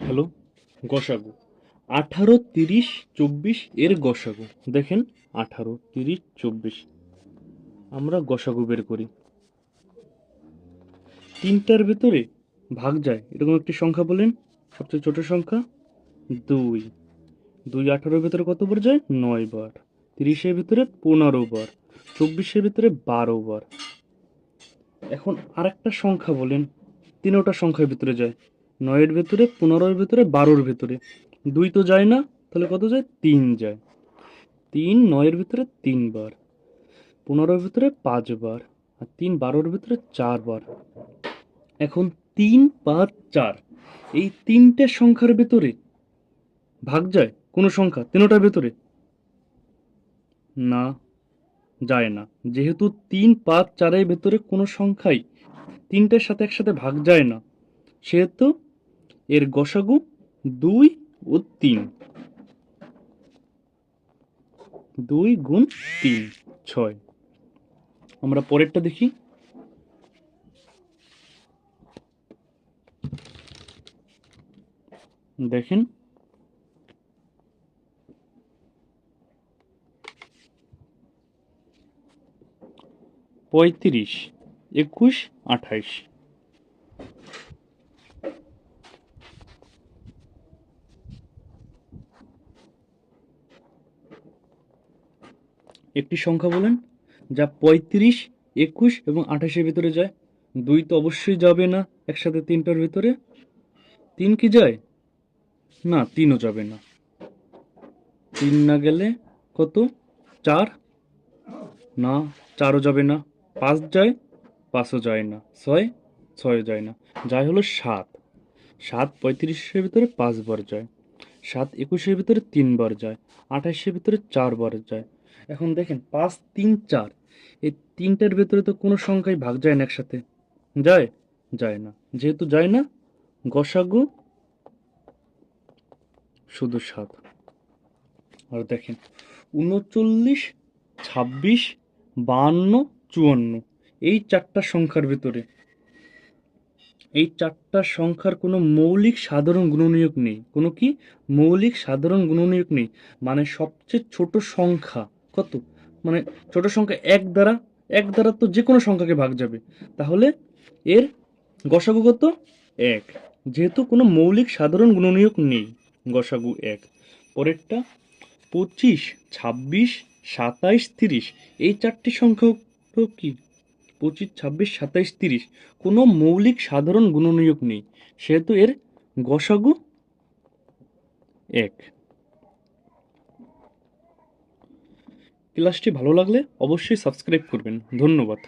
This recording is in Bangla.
হ্যালো, গসাগু। আঠারো তিরিশ চব্বিশ এর গসাগু। দেখেন, আঠারো তিরিশ চব্বিশ। আমরা গসাগু বের করি। তিনটার ভেতরে ভাগ যায়। এরকম একটি সংখ্যা বলেন। সবচেয়ে ছোট সংখ্যা দুই। দুই আঠারোর ভেতরে কত বার যায়? নয় বার। তিরিশের ভিতরে পনেরো বার। চব্বিশের ভিতরে বারো বার। এখন আরেকটা সংখ্যা বলেন। তিনোটা সংখ্যার ভিতরে যায়। নয়ের ভেতরে, পনেরোর ভেতরে, বারোর ভেতরে। দুই তো যায় না, তাহলে কত যায়? তিন যায়। তিন, নয়ের ভিতরে তিনবার। পনেরোর ভিতরে পাঁচবার। আর তিন, বারোর ভিতরে চারবার। এখন তিন পাঁচ চার। এই তিনটে সংখ্যার ভেতরে ভাগ যায়? কোনো সংখ্যা? তিনোটার ভেতরে? না, যায় না। যেহেতু তিন পাঁচ চারের ভেতরে কোনো সংখ্যাই তিনটের সাথে একসাথে ভাগ যায় না, সেহেতু এর গসাগু দুই ও তিন। দুই গুণ তিন, ছয়। আমরা পরেরটা দেখি। দেখেন। পঁয়ত্রিশ, একুশ, আঠাইশ। একটি সংখ্যা বলেন, যা পঁয়ত্রিশ, একুশ এবং আঠাশের ভিতরে যায়। দুই তো অবশ্যই যাবে না, একসাথে তিনটার ভিতরে। তিন কি যায়? না, তিনও যাবে না। তিন না গেলে কত? চার? না, চারও যাবে না। পাঁচ যায়, পাঁচও যায় না। ছয়? ছয় যায় না। যায় হলো সাত। সাত পঁয়ত্রিশের ভিতরে পাঁচবার যায়। সাত একুশের ভিতরে তিনবার যায়। আঠাশের ভিতরে চারবার যায়। এখন দেখেন, পাঁচ, তিন, চার। এই তিনটার ভেতরে তো কোনো সংখ্যাই ভাগ যায় না একসাথে। যায়? যায় না। যেহেতু যায় না, গসাগু শুধু সাত। আর দেখেন, উনচল্লিশ, ছাব্বিশ বাহান্ন চুয়ান্ন। এই চারটা সংখ্যার ভিতরে। এই চারটা সংখ্যার কোনো মৌলিক সাধারণ গুণনীয়ক নেই। কোনো কি? মৌলিক সাধারণ গুণনীয়ক নেই। মানে সবচেয়ে ছোট সংখ্যা কত? মানে ছোট সংখ্যা এক দ্বারা এক দ্বারা তো যে কোনো সংখ্যাকে ভাগ যাবে। তাহলে এর গসাগু কত? এক। যেহেতু কোনো মৌলিক সাধারণ গুণনীয়ক নেই, গসাগু এক। পরেরটা, পঁচিশ, ছাব্বিশ, সাতাইশ, তিরিশ। এই চারটি সংখ্যা কি? পঁচিশ, ছাব্বিশ, সাতাইশ, তিরিশ। কোনো মৌলিক সাধারণ গুণনীয়ক নেই, সেহেতু এর গসাগু এক। ক্লাসটি ভালো লাগলে অবশ্যই সাবস্ক্রাইব করবেন। ধন্যবাদ।